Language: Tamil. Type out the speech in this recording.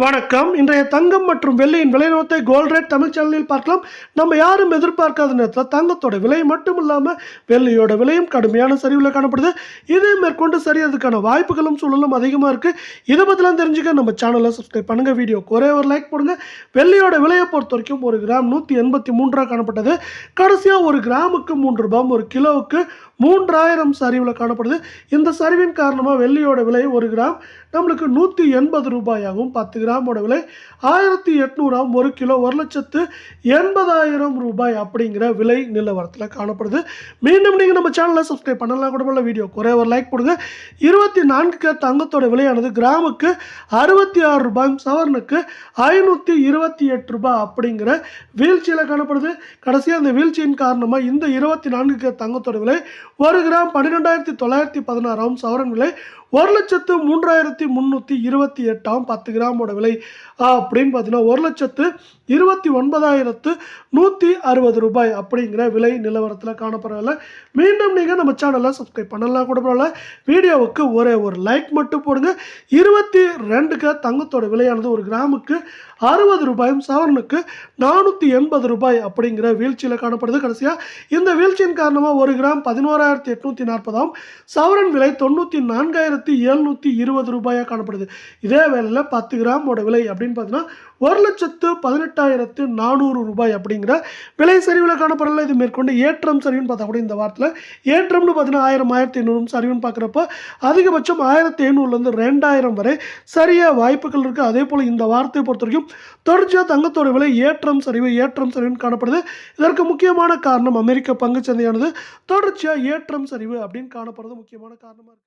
வணக்கம். இன்றைய தங்கம் மற்றும் வெள்ளியின் விலைநோத்தை கோல்ட் ரேட் தமிழ் சேனலில் பார்க்கலாம். நம்ம யாரும் எதிர்பார்க்காத நேரத்தில் தங்கத்தோட விலை மட்டும் இல்லாமல் வெள்ளியோட விலையும் கடுமையான சரிவில் காணப்படுது. இதை மேற்கொண்டு சரியறதுக்கான வாய்ப்புகளும் சூழலும் அதிகமாக இருக்குது இதை பற்றிலாம் தெரிஞ்சுக்க நம்ம சேனலை சப்ஸ்கிரைப் பண்ணுங்கள் வீடியோ ஒரே ஒரு லைக் போடுங்க. வெள்ளியோட விலையை பொறுத்த வரைக்கும் ஒரு கிராம் நூற்றி எண்பத்தி மூன்று ரூபா காணப்பட்டது. கடைசியாக ஒரு கிராமுக்கு மூன்று ரூபாய் ஒரு கிலோவுக்கு மூன்றாயிரம் சரிவில் காணப்படுது. இந்த சரிவின் காரணமாக வெள்ளியோட விலை ஒரு கிராம் நம்மளுக்கு நூற்றி எண்பது ரூபாயாகவும் பத்து கிராமோட விலை ஆயிரத்தி எட்நூறாம் ஒரு கிலோ ஒரு லட்சத்து எண்பதாயிரம் ரூபாய் அப்படிங்கிற விலை நிலவரத்தில் காணப்படுது. மீண்டும் நீங்கள் நம்ம சேனலை சப்ஸ்கிரைப் பண்ணலாம் கூட உள்ள வீடியோ குறைய ஒரு லைக் கொடுங்க. இருபத்தி நான்கு தங்கத்தோட விலையானது கிராமுக்கு அறுபத்தி ஆறு ரூபாயும் சவரனுக்கு ஐநூற்றி இருபத்தி எட்டு ரூபாய் அப்படிங்கிற வீழ்ச்சியில் காணப்படுது. கடைசியாக அந்த வீழ்ச்சியின் காரணமாக இந்த இருபத்தி நான்கு தங்கத்தோட விலை ஒரு கிராம் பன்னிரெண்டாயிரத்தி தொள்ளாயிரத்தி பதினாறாம் சவரன் விலை ஒரு லட்சத்து மூன்றாயிரத்தி முந்நூற்றி இருபத்தி எட்டாம் பத்து கிராமோட விலை அப்படின்னு பார்த்தீங்கன்னா ஒரு லட்சத்து இருபத்தி ஒன்பதாயிரத்து நூற்றி அறுபது ரூபாய் அப்படிங்கிற விலை நிலவரத்தில் காணப்படவில்லை மீண்டும் நீங்கள் நம்ம சேனலை சப்ஸ்கிரைப் பண்ணலாம் கூட பரவாயில்ல. வீடியோவுக்கு ஒரே ஒரு லைக் மட்டும் போடுங்க. இருபத்தி ரெண்டுக்கு தங்கத்தோட விலையானது ஒரு கிராமுக்கு அறுபது ரூபாயும் சவரனுக்கு நானூற்றி எண்பது ரூபாய் அப்படிங்கிற வீழ்ச்சியில் காணப்படுது கடைசியாக இந்த வீழ்ச்சியின் காரணமாக ஒரு கிராம் பதினோராயிரத்தி எட்நூற்றி நாற்பதாம் சவரன் விலை தொண்ணூற்றி நான்காயிரத்தி எழுநூற்றி இருபது ரூபாயாக காணப்படுது. இதே வேளையில் பத்து கிராமோட விலை அப்படின்னு பார்த்தீங்கன்னா ஒரு லட்சத்து பதினெட்டாயிரத்து நானூறு ரூபாய் அப்படிங்கிற விலை சரிவில் காணப்படல. இது மேற்கொண்டு ஏற்றம் சரிவுன்னு பார்த்தா கூட இந்த வாரத்தில் ஏற்றம்னு பார்த்தீங்கன்னா ஆயிரம் ஆயிரத்தி ஐநூறு சரிவுன்னு பார்க்குறப்ப அதிகபட்சம் ஆயிரத்தி ஐநூறுலேருந்து ரெண்டாயிரம் வரை சரியாக வாய்ப்புகள் இருக்குது அதே போல் இந்த வாரத்தை பொறுத்த வரைக்கும் தொடர்ச்சியாக தங்கத்தோட விலை ஏற்றம் சரிவு ஏற்றம் சரிவுன்னு காணப்படுது. இதற்கு முக்கியமான காரணம் அமெரிக்க பங்குச் சந்தையானது தொடர்ச்சியாக ஏற்றம் சரிவு அப்படின்னு காணப்படுறது முக்கியமான காரணமாக இருக்குது